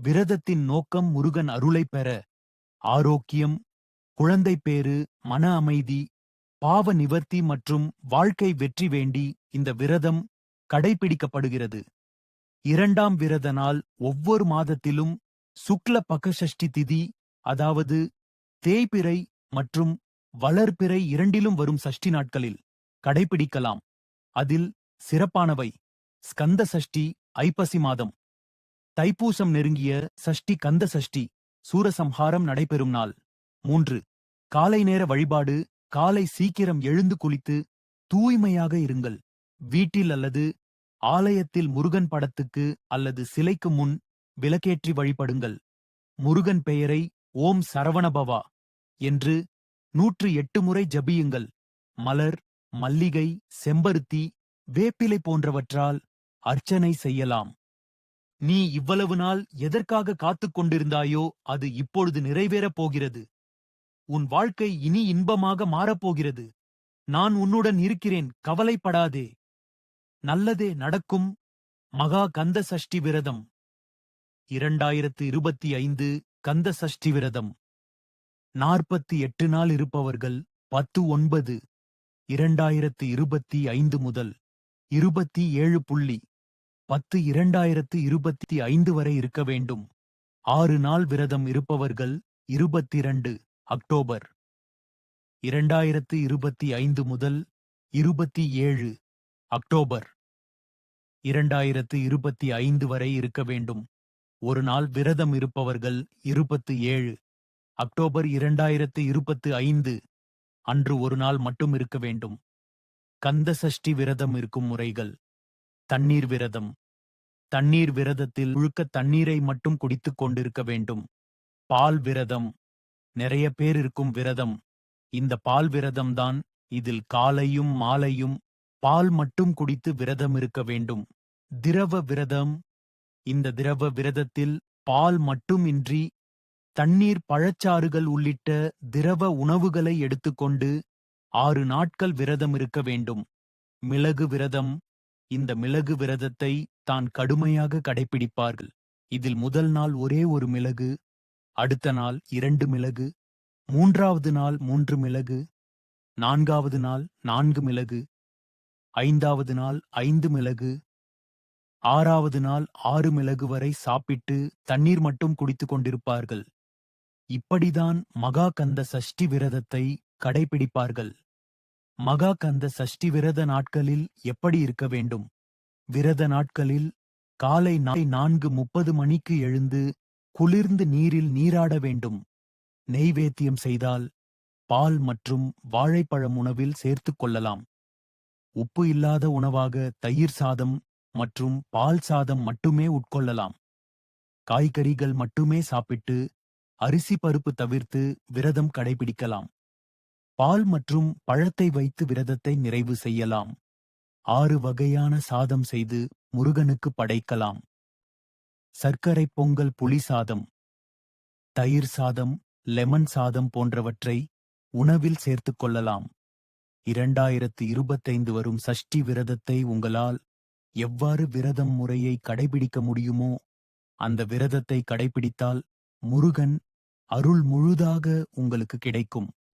விரதத்தின் நோக்கம் முருகன் அருளை பெற ஆரோக்கியம் குழந்தை பேறு மன அமைதி பாவ நிவர்த்தி மற்றும் வாழ்க்கை வெற்றி வேண்டி இந்த விரதம் கடைபிடிக்கப்படுகிறது. இரண்டாம் விரத நாள் ஒவ்வொரு மாதத்திலும் சுக்ல பகசஷ்டி திதி அதாவது தேய்பிறை மற்றும் வளர்பிறை இரண்டிலும் வரும் சஷ்டி நாட்களில் கடைபிடிக்கலாம். அதில் சிறப்பானவை. ஸ்கந்த சஷ்டி ஐப்பசி மாதம். தைப்பூசம் நெருங்கிய சஷ்டி கந்த சஷ்டி சூரசம்ஹாரம் நடைபெறும் நாள். மூன்று. காலை நேர வழிபாடு காலை சீக்கிரம் எழுந்து குளித்து தூய்மையாக இருங்கள். வீட்டில் அல்லது ஆலயத்தில் முருகன் படத்துக்கு அல்லது சிலைக்கு முன் விளக்கேற்றி வழிபடுங்கள். முருகன் பெயரை ஓம் சரவணபவா என்று நூற்று எட்டு முறை ஜபியுங்கள். மலர் மல்லிகை செம்பருத்தி வேப்பிலை போன்றவற்றால் அர்ச்சனை செய்யலாம். நீ இவ்வளவு நாள் எதற்காக காத்துக் கொண்டிருந்தாயோ அது இப்பொழுது நிறைவேறப் போகிறது. உன் வாழ்க்கை இனி இன்பமாக மாறப்போகிறது நான் உன்னுடன் இருக்கிறேன் கவலைப்படாதே. நல்லதே நடக்கும் மகா கந்த சஷ்டி விரதம். இரண்டாயிரத்து இருபத்தி ஐந்து கந்த சஷ்டி விரதம். நாற்பத்தி எட்டு நாள் இருப்பவர்கள் பத்து ஒன்பது இரண்டாயிரத்து இருபத்தி ஐந்து முதல் இருபத்தி ஏழு புள்ளி பத்து இரண்டாயிரத்து இருபத்தி ஐந்து வரை இருக்க வேண்டும். ஆறு நாள் விரதம் இருப்பவர்கள் இருபத்திரண்டு அக்டோபர். இரண்டாயிரத்து இருபத்தி ஐந்து முதல் இருபத்தி ஏழு அக்டோபர். இரண்டாயிரத்து இருபத்தி ஐந்து வரை இருக்க வேண்டும். ஒரு நாள் விரதம் இருப்பவர்கள் இருபத்து ஏழு அக்டோபர் இரண்டாயிரத்து இருபத்து ஐந்து அன்று ஒரு நாள் மட்டும் இருக்க வேண்டும். கந்த சஷ்டி விரதம் இருக்கும் முறைகள். தண்ணீர் விரதம். தண்ணீர் விரதத்தில் முழுக்க தண்ணீரை மட்டும் குடித்துக் கொண்டிருக்க வேண்டும். பால் விரதம். நிறைய பேர் இருக்கும் விரதம். இந்த பால் விரதம்தான் இதில் காலையும் மாலையும் பால் மட்டும் குடித்து விரதம் இருக்க வேண்டும். திரவ விரதம். இந்த திரவ விரதத்தில் பால் மட்டுமின்றி தண்ணீர் பழச்சாறுகள் உள்ளிட்ட திரவ உணவுகளை எடுத்துக்கொண்டு ஆறு நாட்கள் விரதம் இருக்க வேண்டும். மிளகு விரதம். இந்த மிளகு விரதத்தை தான் கடுமையாக கடைபிடிப்பார்கள் இதில் முதல் நாள் ஒரே ஒரு மிளகு அடுத்த நாள் இரண்டு மிளகு மூன்றாவது நாள் மூன்று மிளகு நான்காவது நாள் நான்கு மிளகு ஐந்தாவது நாள் ஐந்து மிளகு ஆறாவது நாள் ஆறு மிளகு வரை சாப்பிட்டு தண்ணீர் மட்டும் குடித்துக் கொண்டிருப்பார்கள். இப்படிதான் மகா கந்த சஷ்டி விரதத்தை கடைபிடிப்பார்கள் மகா கந்த சஷ்டி விரத நாட்களில் எப்படி இருக்க வேண்டும்? விரத நாட்களில் காலை நான்கு முப்பது மணிக்கு எழுந்து குளிர்ந்து நீரில் நீராட வேண்டும். நெய்வேத்தியம் செய்தால் பால் மற்றும் வாழைப்பழம் உணவில் சேர்த்துக் கொள்ளலாம். உப்பு இல்லாத உணவாக தயிர் சாதம் மற்றும் பால் சாதம் மட்டுமே உட்கொள்ளலாம். காய்கறிகள் மட்டுமே சாப்பிட்டு அரிசி பருப்பு தவிர்த்து விரதம் கடைபிடிக்கலாம். பால் மற்றும் பழத்தை வைத்து விரதத்தை நிறைவு செய்யலாம். ஆறு வகையான சாதம் செய்து முருகனுக்கு படைக்கலாம். சர்க்கரை பொங்கல் புளி சாதம். தயிர் சாதம் லெமன் சாதம் போன்றவற்றை உணவில் சேர்த்துக் கொள்ளலாம். இரண்டாயிரத்து இருபத்தைந்து வரும் சஷ்டி விரதத்தை உங்களால் எவ்வாறு விரதம் முறையை கடைபிடிக்க முடியுமோ அந்த விரதத்தை கடைபிடித்தால் முருகன் அருள் முழுதாக உங்களுக்கு கிடைக்கும்.